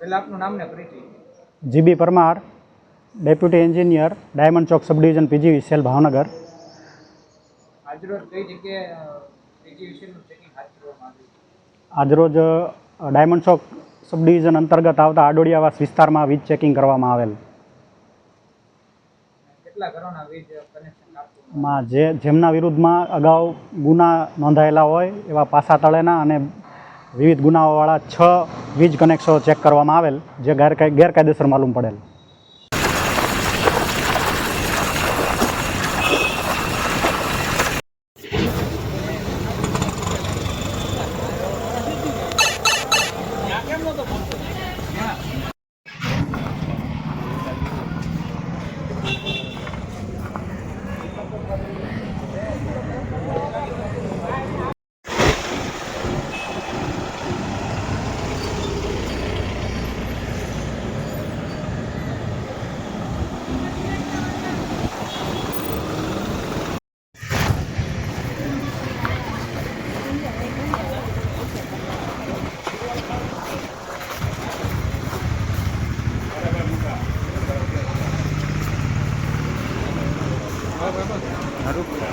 પહેલાં આપનું નામ ને પરિચય. GB Parmar deputy engineer diamond Chowk sub division PGVCL Bhavnagar. આજરોજ કઈ જગ્યાએ એજ્યુકેશનનું ચેકિંગ હાથ ધરવામાં આવ્યું? આજરોજ ડાયમંડ ચોક સબ ડિવિઝન અંતર્ગત આવતા આડોડિયાવાસ વિસ્તારમાં વીજ ચેકિંગ કરવામાં આવેલ. કેટલા ઘરોના વીજ કનેક્શન જે જેમના વિરુદ્ધમાં અગાઉ ગુના નોંધાયેલા હોય એવા પાસા તળેના અને વિવિધ ગુનાઓવાળા છ વીજ કનેક્શનો ચેક કરવામાં આવેલ જે ગેરકાય ગેરકાયદેસર માલુમ પડેલ. આગળ થોડા